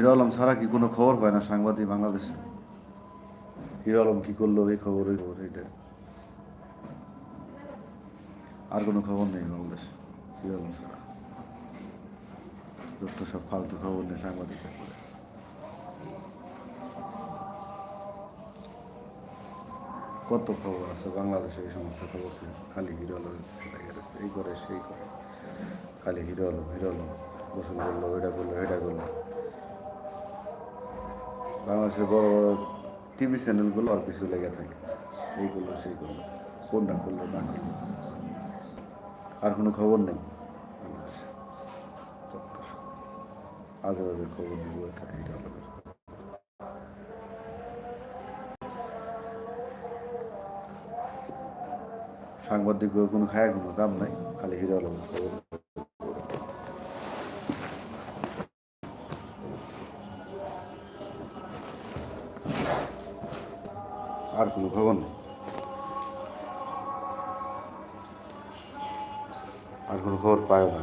Hero Alam ছাড়া কি কোনো খবর পায় না সাংবাদিক বাংলাদেশে? হিরো আলম কি করল, এই খবর, ওই খবর, এইটা? আর কোনো খবর নেই বাংলাদেশে, হিরো আলম ছাড়া। যত সব ফালতু খবর নেই সাংবাদিক কত খবর আছে বাংলাদেশে এই সমস্ত খবর খালি হিরো আলম এই করে, সেই করে। খালি হিরো আলম হিরো আলম, গোসল করল এটা করল এটা করল। বাংলাদেশের বড় বড় টিভি চ্যানেলগুলো আর পিছু লেগে থাকে। এই করল সেই করল কোনটা করল, না করল। আর কোনো খবর নেই বাংলাদেশে। খবর বয়ে থাকে সাংবাদিক কোনো খায়, কোনো কাম নাই, খালি হিরো আলমের খবর। আর কোনো খবর নেই। আর কোনো খবর পায় না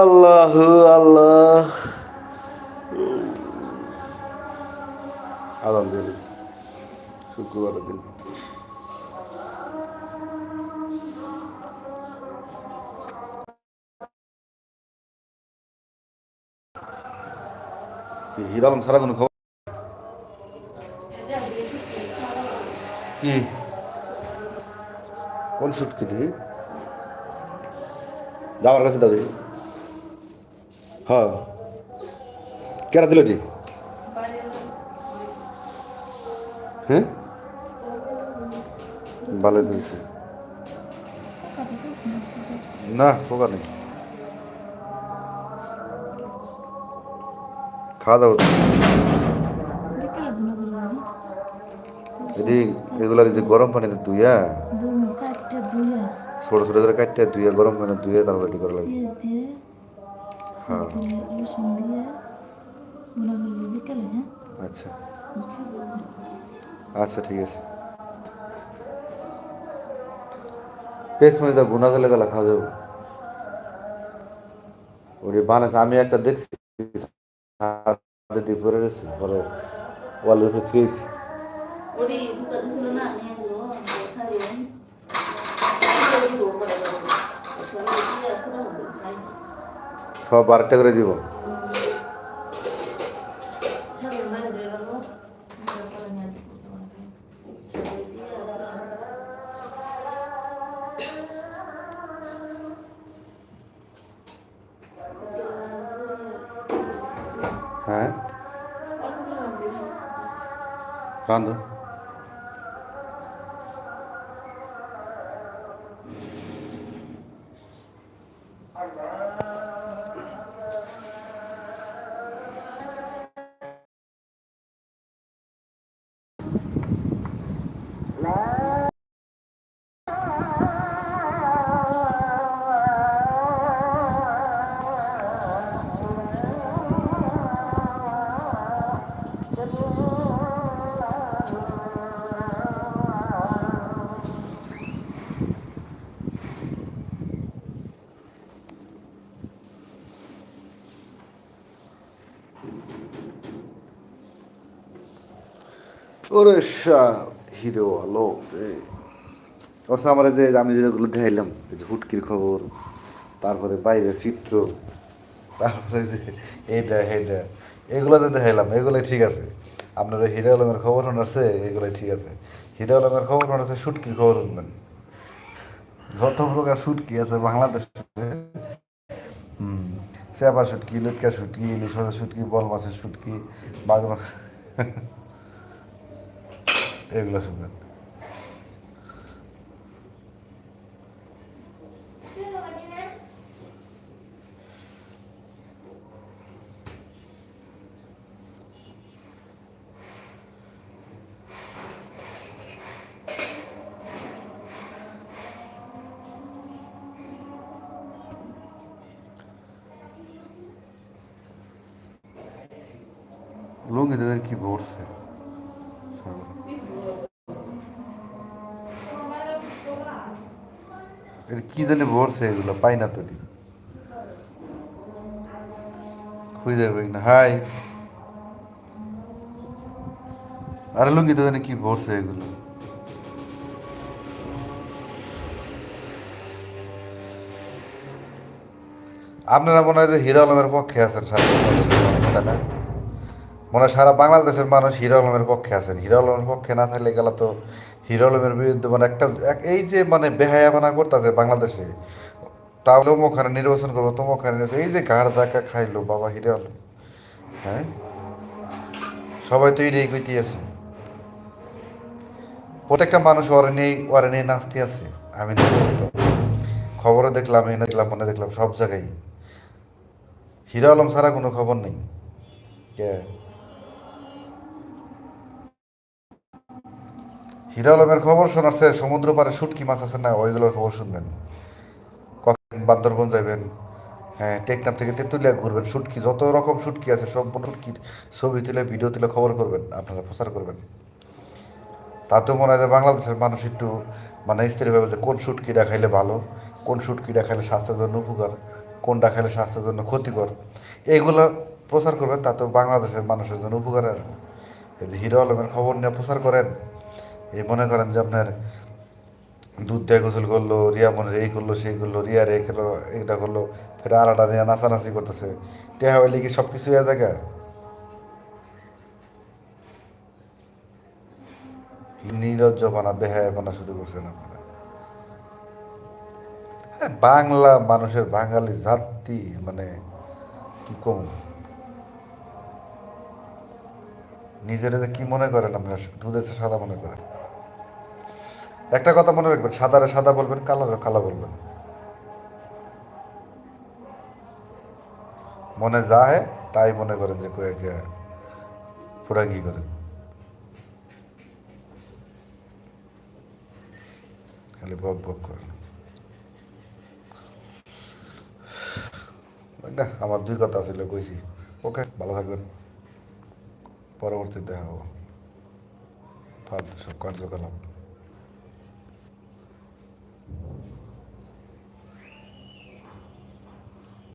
আল্লাহ আল্লাহ। হিরো আলম ছাড়া কোনো খবর? কি? কোন শুটকি দিই দাওয়ার কাছে দাও দেখি হ্যাঁ। কেরা দিল এটি? হ্যাঁ? ভালো দিয়েছে। না, পোকা নেই। খাওয়া দাওয়া এটি এগুলা যে গরম পানিতে ধুইয়া ছোট ছোট করে কাটতে ধুইয়া গরম পানিতে ধুইয়া তারপর রেডি করা লাগে হ্যাঁ। হ্যাঁ? আচ্ছা। আচ্ছা ঠিক আছে। পেস্ট মধ্যে গুনা গেলে গেলে খাওয়া যাবে। ওটি বানাচ্ছে আমি একটা দেখছি হাতে দিয়ে পরে রয়েছে পরে ওয়ালের উপরে ছুঁয়েছি সব বারোটা করে দিব। হ্যাঁ রান্ধো ওরে হিরো আলো অবশ্য আমার যে, আমি যেগুলো দেখাইলাম যে হুটকির খবর, তারপরে বাইরের চিত্র, তারপরে যে এইটা হেটা এগুলো যে দেখাইলাম, এগুলোই ঠিক আছে। আপনার হিরো আলমের খবর শোনাচ্ছে এগুলোই ঠিক আছে। হিরো আলমের খবর শোনাচ্ছে শুটকির খবর শুনবেন। যত প্রকার শুটকি আছে বাংলাদেশে চেপা শুটকি লুটকা শুটকি ইলিশ মাছের শুটকি বল মাছের শুটকি বাঘ মাছ এগুলো শুনবেন লুঙ্গিদের কি পড়ছে সাগর এটা কি জানি ভরছে এগুলো পাই না তো খুঁজে যাবে না, হাই। আরে লুঙ্গিতে জানি কি ভরছে এগুলো। আপনারা মনে হয় যে হিরো আলমের পক্ষে আছেন তাই না মনে সারা বাংলাদেশের মানুষ হিরো আলমের পক্ষে আছেন। হিরো আলমের পক্ষে না থাকলে গেল তো হিরো আলমের বিরুদ্ধে মানে একটা এই যে মানে বেহায়াপনা করতেছে বাংলাদেশে, তাহলে ওখানে নির্বাচন করব তোমাখানে নির্বাচন এই যে ঘাড় ধাক্কা খাইলো বাবা হিরো আলম। হ্যাঁ? সবাই তো এটাই কইতে আছে প্রত্যেকটা মানুষ ওরে নিয়ে ওরে নিয়ে নাচতে আছে। আমি খবরে দেখলাম, এনে দেখলাম, মনে দেখলাম, সব জায়গায়। হিরো আলম ছাড়া কোনো খবর নেই। কে? হিরো আলমের খবর শোনাচ্ছে সমুদ্র পারে শুটকি মাছ আছে না, ওইগুলোর খবর শুনবেন। কখন বান্দরবন যাবেন হ্যাঁ টেকনাফ থেকে তেঁতুলিয়া ঘুরবেন, শুটকি, যত রকম শুটকি আছে, সম্পূর্ণ শুটকির ছবি তুলে ভিডিও তুলে খবর করবেন, আপনারা প্রচার করবেন। তাতেও মনে হয় যে বাংলাদেশের মানুষ একটু মানে স্থিরভাবে যে কোন শুটকিটা খাইলে ভালো, কোন শুটকিটা খাইলে স্বাস্থ্যের জন্য উপকার, কোনটা খাইলে স্বাস্থ্যের জন্য ক্ষতিকর এইগুলো প্রচার করবেন তাতেও বাংলাদেশের মানুষের জন্য উপকার আসবে এই যে হিরো আলমের খবর নিয়ে প্রচার করেন এই মনে করেন যে আপনার দুধ দিয়ে গোসল করল, রিয়া মনে এই করল, সেই করল, রিয়া রে করল এটা করল, ফের আলাদা নিয়ে নাচানাচি করতেছে। টেহা হইলে কি সব কিছু হয়ে জায়গা নিরজ্জপানা, বেহায়াপনা শুরু করছেন আপনারা। বাংলা মানুষের বাঙালি জাতি মানে কি কম? নিজেরা যে কি মনে করেন আপনারা? দুধের সাদা মনে করেন? একটা কথা মনে রাখবেন, সাদারে সাদা বলবেন, কালারে কালা বলবেন। মনে যা হয় তাই মনে করেন যে কয়েকে ফুরাঙ্গি করেন। খালি বক বক করেন। আমার দুই কথা ছিল, কইছি। ওকে, ভালো থাকবেন। পরবর্তীতে দেখা হব। ফালতু সব কার্যকলাপ।